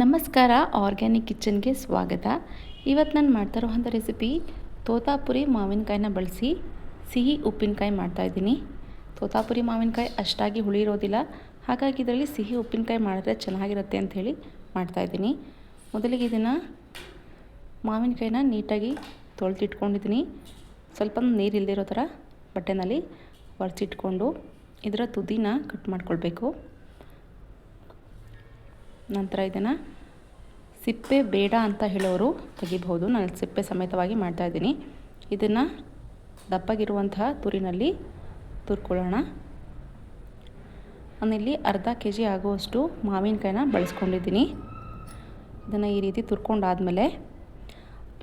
ನಮಸ್ಕಾರ, ಆರ್ಗ್ಯಾನಿಕ್ ಕಿಚನ್ಗೆ ಸ್ವಾಗತ. ಇವತ್ತು ನಾನು ಮಾಡ್ತಾ ಇರುವಂಥ ರೆಸಿಪಿ ತೋತಾಪುರಿ ಮಾವಿನಕಾಯಿನ ಬಳಸಿ ಸಿಹಿ ಉಪ್ಪಿನಕಾಯಿ ಮಾಡ್ತಾಯಿದ್ದೀನಿ ತೋತಾಪುರಿ ಮಾವಿನಕಾಯಿ ಅಷ್ಟಾಗಿ ಹುಳಿ ಇರೋದಿಲ್ಲ ಹಾಗಾಗಿ ಇದರಲ್ಲಿ ಸಿಹಿ ಉಪ್ಪಿನಕಾಯಿ ಮಾಡಿದ್ರೆ ಚೆನ್ನಾಗಿರುತ್ತೆ ಅಂಥೇಳಿ ಮಾಡ್ತಾಯಿದ್ದೀನಿ ಮೊದಲಿಗೆ ಇದನ್ನು ಮಾವಿನಕಾಯಿನ ನೀಟಾಗಿ ತೊಳೆದಿಟ್ಕೊಂಡಿದ್ದೀನಿ. ಸ್ವಲ್ಪ ನೀರು ಇಲ್ಲದಿರೋ ಥರ ಬಟ್ಟೆನಲ್ಲಿ ಒರೆಸಿಟ್ಕೊಂಡು ಇದರ ತುದಿನ ಕಟ್ ಮಾಡ್ಕೊಳ್ಬೇಕು. ನಂತರ ಇದನ್ನು ಸಿಪ್ಪೆ ಬೇಡ ಅಂತ ಹೇಳೋರು ತೆಗಿಬಹುದು. ನಾನು ಸಿಪ್ಪೆ ಸಮೇತವಾಗಿ ಮಾಡ್ತಾಯಿದ್ದೀನಿ ಇದನ್ನು ದಪ್ಪಗಿರುವಂತಹ ತುರಿನಲ್ಲಿ ತುರ್ಕೊಳ್ಳೋಣ. ನಾನಿಲ್ಲಿ ಅರ್ಧ ಕೆ ಜಿ ಆಗುವಷ್ಟು ಮಾವಿನಕಾಯಿನ ಬಳಸ್ಕೊಂಡಿದ್ದೀನಿ. ಇದನ್ನು ಈ ರೀತಿ ತುರ್ಕೊಂಡಾದಮೇಲೆ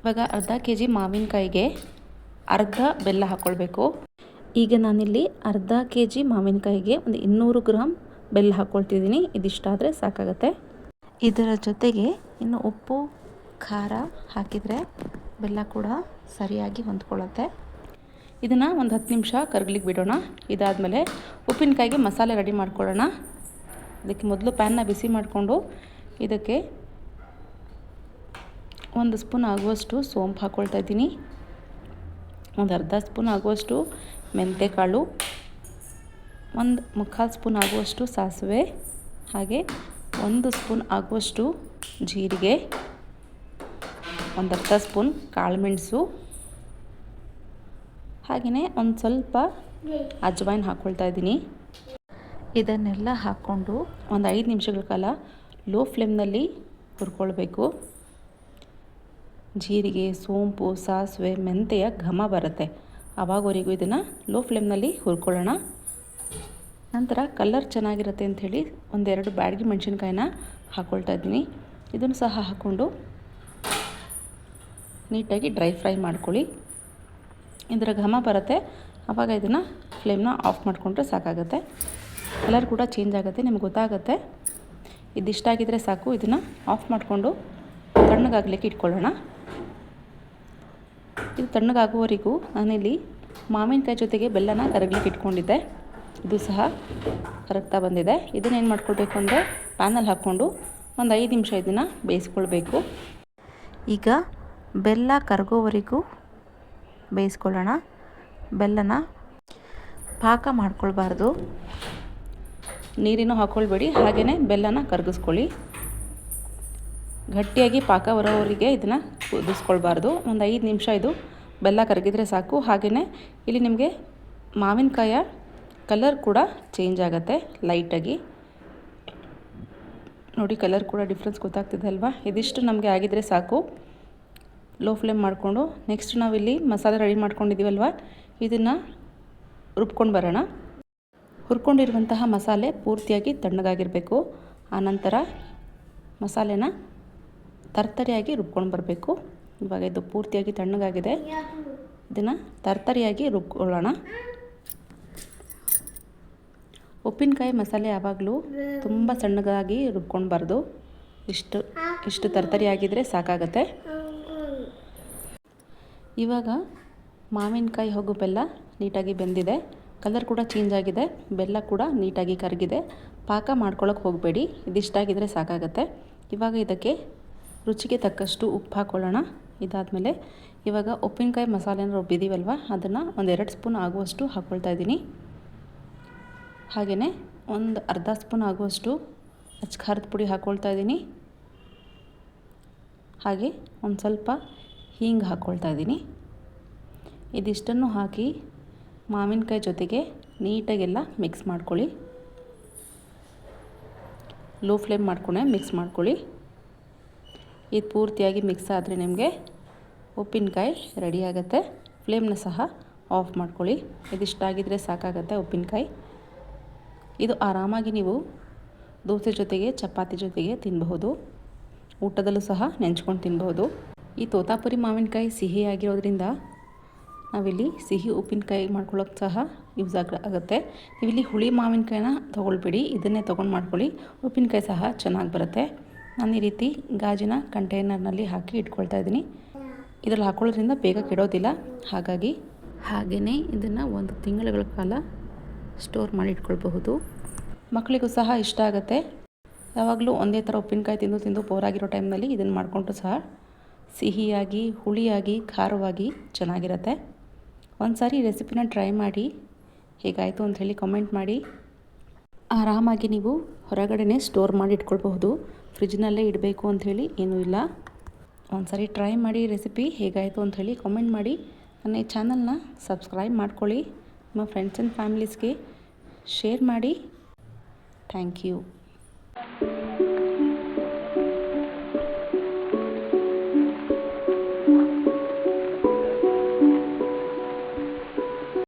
ಇವಾಗ ಅರ್ಧ ಕೆ ಜಿ ಮಾವಿನಕಾಯಿಗೆ ಅರ್ಧ ಬೆಲ್ಲ ಹಾಕ್ಕೊಳ್ಬೇಕು ಈಗ ನಾನಿಲ್ಲಿ ಅರ್ಧ ಕೆ ಜಿ ಮಾವಿನಕಾಯಿಗೆ ಒಂದು ಇನ್ನೂರು ಗ್ರಾಮ್ ಬೆಲ್ಲ ಹಾಕ್ಕೊಳ್ತಿದ್ದೀನಿ ಇದಿಷ್ಟಾದರೆ ಸಾಕಾಗತ್ತೆ. ಇದರ ಜೊತೆಗೆ ಇನ್ನು ಉಪ್ಪು, ಖಾರ ಹಾಕಿದರೆ ಬೆಲ್ಲ ಕೂಡ ಸರಿಯಾಗಿ ಹೊಂದ್ಕೊಳ್ಳುತ್ತೆ. ಇದನ್ನು ಒಂದು ಹತ್ತು ನಿಮಿಷ ಕರ್ಗ್ಲಿಕ್ಕೆ ಬಿಡೋಣ. ಇದಾದಮೇಲೆ ಉಪ್ಪಿನಕಾಯಿಗೆ ಮಸಾಲೆ ರೆಡಿ ಮಾಡ್ಕೊಳ್ಳೋಣ. ಅದಕ್ಕೆ ಮೊದಲು ಪ್ಯಾನ್ನ ಬಿಸಿ ಮಾಡಿಕೊಂಡು ಇದಕ್ಕೆ ಒಂದು ಸ್ಪೂನ್ ಆಗುವಷ್ಟು ಸೋಂಪು ಹಾಕ್ಕೊಳ್ತಾ ಇದ್ದೀನಿ. ಒಂದು ಅರ್ಧ ಸ್ಪೂನ್ ಆಗುವಷ್ಟು ಮೆಂತ್ಯಕಾಳು ಒಂದು ಮುಕ್ಕಾಲು ಸ್ಪೂನ್ ಆಗುವಷ್ಟು ಸಾಸಿವೆ. ಹಾಗೆ ಒಂದು ಸ್ಪೂನ್ ಆಗುವಷ್ಟು ಜೀರಿಗೆ ಒಂದು ಅರ್ಧ ಸ್ಪೂನ್ ಕಾಳುಮೆಣಸು, ಹಾಗೆಯೇ ಒಂದು ಸ್ವಲ್ಪ ಅಜ್ವೈನ್ ಹಾಕ್ಕೊಳ್ತಾ ಇದ್ದೀನಿ. ಇದನ್ನೆಲ್ಲ ಹಾಕ್ಕೊಂಡು ಒಂದು ಐದು ನಿಮಿಷಗಳ ಕಾಲ ಲೋ ಫ್ಲೇಮ್ನಲ್ಲಿ ಹುರ್ಕೊಳ್ಬೇಕು. ಜೀರಿಗೆ, ಸೋಂಪು, ಸಾಸಿವೆ, ಮೆಂತೆಯ ಘಮ ಬರುತ್ತೆ. ಆವಾಗವರೆಗೂ ಇದನ್ನು ಲೋ ಫ್ಲೇಮ್ನಲ್ಲಿ ಹುರ್ಕೊಳ್ಳೋಣ. ನಂತರ ಕಲರ್ ಚೆನ್ನಾಗಿರುತ್ತೆ ಅಂಥೇಳಿ ಒಂದೆರಡು ಬ್ಯಾಡಗಿ ಮೆಣಸಿನ್ಕಾಯಿನ ಹಾಕ್ಕೊಳ್ತಾ ಇದ್ದೀನಿ. ಇದನ್ನು ಸಹ ಹಾಕ್ಕೊಂಡು ನೀಟಾಗಿ ಡ್ರೈ ಫ್ರೈ ಮಾಡ್ಕೊಳ್ಳಿ. ಇದರ ಘಮ ಬರುತ್ತೆ. ಆವಾಗ ಇದನ್ನು ಫ್ಲೇಮ್ನ ಆಫ್ ಮಾಡಿಕೊಂಡ್ರೆ ಸಾಕಾಗುತ್ತೆ. ಕಲರ್ ಕೂಡ ಚೇಂಜ್ ಆಗುತ್ತೆ, ನಿಮ್ಗೆ ಗೊತ್ತಾಗುತ್ತೆ. ಇದಿಷ್ಟಾಗಿದ್ದರೆ ಸಾಕು, ಇದನ್ನು ಆಫ್ ಮಾಡಿಕೊಂಡು ತಣ್ಣಗಾಗಲಿಕ್ಕೆ ಇಟ್ಕೊಳ್ಳೋಣ. ಇದು ತಣ್ಣಗಾಗುವವರೆಗೂ ನಾನಿಲ್ಲಿ ಮಾವಿನಕಾಯಿ ಜೊತೆಗೆ ಬೆಲ್ಲನ ಕರಗಲಿಕ್ಕೆ ಇಟ್ಕೊಂಡಿದ್ದೆ. ಇದು ಸಹ ಕರಗ್ತಾ ಬಂದಿದೆ. ಇದನ್ನೇನು ಮಾಡ್ಕೊಳ್ಬೇಕು ಅಂದರೆ ಪ್ಯಾನಲ್ಲಿ ಹಾಕ್ಕೊಂಡು ಒಂದು ಐದು ನಿಮಿಷ ಇದನ್ನು ಬೇಯಿಸ್ಕೊಳ್ಬೇಕು. ಈಗ ಬೆಲ್ಲ ಕರಗೋವರೆಗೂ ಬೇಯಿಸ್ಕೊಳ್ಳೋಣ. ಬೆಲ್ಲನ ಪಾಕ ಮಾಡ್ಕೊಳ್ಬಾರ್ದು. ನೀರಿನೂ ಹಾಕ್ಕೊಳ್ಬೇಡಿ ಹಾಗೆಯೇ ಬೆಲ್ಲನ ಕರಗಿಸ್ಕೊಳ್ಳಿ. ಗಟ್ಟಿಯಾಗಿ ಪಾಕ ಬರೋವರಿಗೆ ಇದನ್ನು ಕುದಿಸ್ಕೊಳ್ಬಾರ್ದು. ಒಂದು ಐದು ನಿಮಿಷ ಇದು ಬೆಲ್ಲ ಕರಗಿದ್ರೆ ಸಾಕು. ಹಾಗೆಯೇ ಇಲ್ಲಿ ನಿಮಗೆ ಮಾವಿನಕಾಯ ಕಲರ್ ಕೂಡ ಚೇಂಜ್ ಆಗುತ್ತೆ ಲೈಟಾಗಿ ನೋಡಿ ಕಲರ್ ಕೂಡ ಡಿಫ್ರೆನ್ಸ್ ಗೊತ್ತಾಗ್ತಿದೆ ಅಲ್ವಾ? ಇದಿಷ್ಟು ನಮಗೆ ಆಗಿದ್ರೆ ಸಾಕು. ಲೋ ಫ್ಲೇಮ್ ಮಾಡಿಕೊಂಡು ನೆಕ್ಸ್ಟ್ ನಾವಿಲ್ಲಿ ಮಸಾಲೆ ರೆಡಿ ಮಾಡ್ಕೊಂಡಿದ್ದೀವಲ್ವ ಇದನ್ನು ರುಬ್ಕೊಂಡು ಬರೋಣ. ಹುರ್ಕೊಂಡಿರುವಂತಹ ಮಸಾಲೆ ಪೂರ್ತಿಯಾಗಿ ತಣ್ಣಗಾಗಿರಬೇಕು. ಆನಂತರ ಮಸಾಲೆನ ತರ್ತರಿಯಾಗಿ ರುಬ್ಕೊಂಡು ಬರಬೇಕು. ಇವಾಗ ಇದು ಪೂರ್ತಿಯಾಗಿ ತಣ್ಣಗಾಗಿದೆ. ಇದನ್ನು ತರ್ತರಿಯಾಗಿ ರುಬ್ಕೊಳ್ಳೋಣ. ಉಪ್ಪಿನಕಾಯಿ ಮಸಾಲೆ ಯಾವಾಗಲೂ ತುಂಬ ಸಣ್ಣಗಾಗಿ ರುಬ್ಕೊಳ್ಬಾರ್ದು ಇಷ್ಟು ಇಷ್ಟು ಆಗಿದ್ರೆ ಸಾಕಾಗತ್ತೆ. ಇವಾಗ ಮಾವಿನಕಾಯಿ ಹೋಗು ಬೆಲ್ಲ ನೀಟಾಗಿ ಬೆಂದಿದೆ. ಕಲರ್ ಕೂಡ ಚೇಂಜ್ ಆಗಿದೆ. ಬೆಲ್ಲ ಕೂಡ ನೀಟಾಗಿ ಕರಗಿದೆ. ಪಾಕ ಮಾಡ್ಕೊಳ್ಳೋಕೆ ಹೋಗಬೇಡಿ. ಇದಿಷ್ಟಾಗಿದ್ದರೆ ಸಾಕಾಗತ್ತೆ. ಇವಾಗ ಇದಕ್ಕೆ ರುಚಿಗೆ ತಕ್ಕಷ್ಟು ಉಪ್ಪು ಹಾಕ್ಕೊಳ್ಳೋಣ ಇದಾದಮೇಲೆ ಇವಾಗ ಉಪ್ಪಿನಕಾಯಿ ಮಸಾಲೆನ ರುಬ್ಬಿದ್ದೀವಲ್ವ ಅದನ್ನು ಒಂದೆರಡು ಸ್ಪೂನ್ ಆಗುವಷ್ಟು ಹಾಕ್ಕೊಳ್ತಾ ಇದ್ದೀನಿ. ಹಾಗೆಯೇ ಒಂದು ಅರ್ಧ ಸ್ಪೂನ್ ಆಗುವಷ್ಟು ಅಚ್ಚ ಖಾರದ ಪುಡಿ ಹಾಕ್ಕೊಳ್ತಾ ಇದ್ದೀನಿ. ಹಾಗೆ ಒಂದು ಸ್ವಲ್ಪ ಹೀಂಗೆ ಹಾಕ್ಕೊಳ್ತಾ ಇದ್ದೀನಿ. ಇದಿಷ್ಟನ್ನು ಹಾಕಿ ಮಾವಿನಕಾಯಿ ಜೊತೆಗೆ ನೀಟಾಗೆಲ್ಲ ಮಿಕ್ಸ್ ಮಾಡ್ಕೊಳ್ಳಿ. ಲೋ ಫ್ಲೇಮ್ ಮಾಡ್ಕೊಂಡೆ ಮಿಕ್ಸ್ ಮಾಡ್ಕೊಳ್ಳಿ. ಇದು ಪೂರ್ತಿಯಾಗಿ ಮಿಕ್ಸ್ ಆದರೆ ನಿಮಗೆ ಉಪ್ಪಿನಕಾಯಿ ರೆಡಿ ಆಗುತ್ತೆ. ಫ್ಲೇಮ್ನ ಸಹ ಆಫ್ ಮಾಡ್ಕೊಳ್ಳಿ. ಇದಿಷ್ಟಾಗಿದ್ದರೆ ಸಾಕಾಗತ್ತೆ ಉಪ್ಪಿನಕಾಯಿ. ಇದು ಆರಾಮಾಗಿ ನೀವು ದೋಸೆ ಜೊತೆಗೆ, ಚಪಾತಿ ಜೊತೆಗೆ ತಿನ್ನಬಹುದು ಊಟದಲ್ಲೂ ಸಹ ನೆಂಚ್ಕೊಂಡು ತಿನ್ಬಹುದು. ಈ ತೋತಾಪುರಿ ಮಾವಿನಕಾಯಿ ಸಿಹಿಯಾಗಿರೋದ್ರಿಂದ ನಾವಿಲ್ಲಿ ಸಿಹಿ ಉಪ್ಪಿನಕಾಯಿ ಮಾಡ್ಕೊಳ್ಳೋಕೆ ಸಹ ಯೂಸ್ ಆಗ, ಆಗುತ್ತೆ. ನೀವಿಲ್ಲಿ ಹುಳಿ ಮಾವಿನಕಾಯಿನ ತೊಗೊಳ್ಬೇಡಿ. ಇದನ್ನೇ ತೊಗೊಂಡು ಮಾಡ್ಕೊಳ್ಳಿ. ಉಪ್ಪಿನಕಾಯಿ ಸಹ ಚೆನ್ನಾಗಿ ಬರುತ್ತೆ. ನಾನು ಈ ರೀತಿ ಗಾಜಿನ ಕಂಟೈನರ್ನಲ್ಲಿ ಹಾಕಿ ಇಟ್ಕೊಳ್ತಾ ಇದ್ದೀನಿ. ಇದರಲ್ಲಿ ಹಾಕ್ಕೊಳ್ಳೋದ್ರಿಂದ ಬೇಗ ಕೆಡೋದಿಲ್ಲ. ಹಾಗಾಗಿ ಹಾಗೆಯೇ ಇದನ್ನು ಒಂದು ತಿಂಗಳುಗಳ ಕಾಲ ಸ್ಟೋರ್ ಮಾಡಿ ಇಟ್ಕೊಳ್ಬಹುದು ಮಕ್ಕಳಿಗೂ ಸಹ ಇಷ್ಟ ಆಗುತ್ತೆ. ಯಾವಾಗಲೂ ಒಂದೇ ಥರ ಉಪ್ಪಿನಕಾಯಿ ತಿಂದು ತಿಂದು ಪೋರಾಗಿರೋ ಟೈಮ್ನಲ್ಲಿ ಇದನ್ನು ಮಾಡಿಕೊಂಡು ಸಹ ಸಿಹಿಯಾಗಿ, ಹುಳಿಯಾಗಿ, ಖಾರವಾಗಿ ಚೆನ್ನಾಗಿರುತ್ತೆ. ಒಂದು ಸಾರಿ ರೆಸಿಪಿನ ಟ್ರೈ ಮಾಡಿ. ಹೇಗಾಯಿತು ಅಂತ ಹೇಳಿ ಕಮೆಂಟ್ ಮಾಡಿ. ಆರಾಮಾಗಿ ನೀವು ಹೊರಗಡೆನೇ ಸ್ಟೋರ್ ಮಾಡಿ ಇಟ್ಕೊಳ್ಬಹುದು ಫ್ರಿಜ್ನಲ್ಲೇ ಇಡಬೇಕು ಅಂಥೇಳಿ ಏನೂ ಇಲ್ಲ. ಒಂದು ಸಾರಿ ಟ್ರೈ ಮಾಡಿ ರೆಸಿಪಿ ಹೇಗಾಯಿತು ಅಂಥೇಳಿ ಕಮೆಂಟ್ ಮಾಡಿ. ನನ್ನ ಈ ಚಾನಲ್ನ ಸಬ್ಸ್ಕ್ರೈಬ್ ಮಾಡ್ಕೊಳ್ಳಿ. ನಿಮ್ಮ ಫ್ರೆಂಡ್ಸ್ ಆ್ಯಂಡ್ ಫ್ಯಾಮಿಲೀಸ್ಗೆ ಶೇರ್ ಮಾಡಿ. Thank you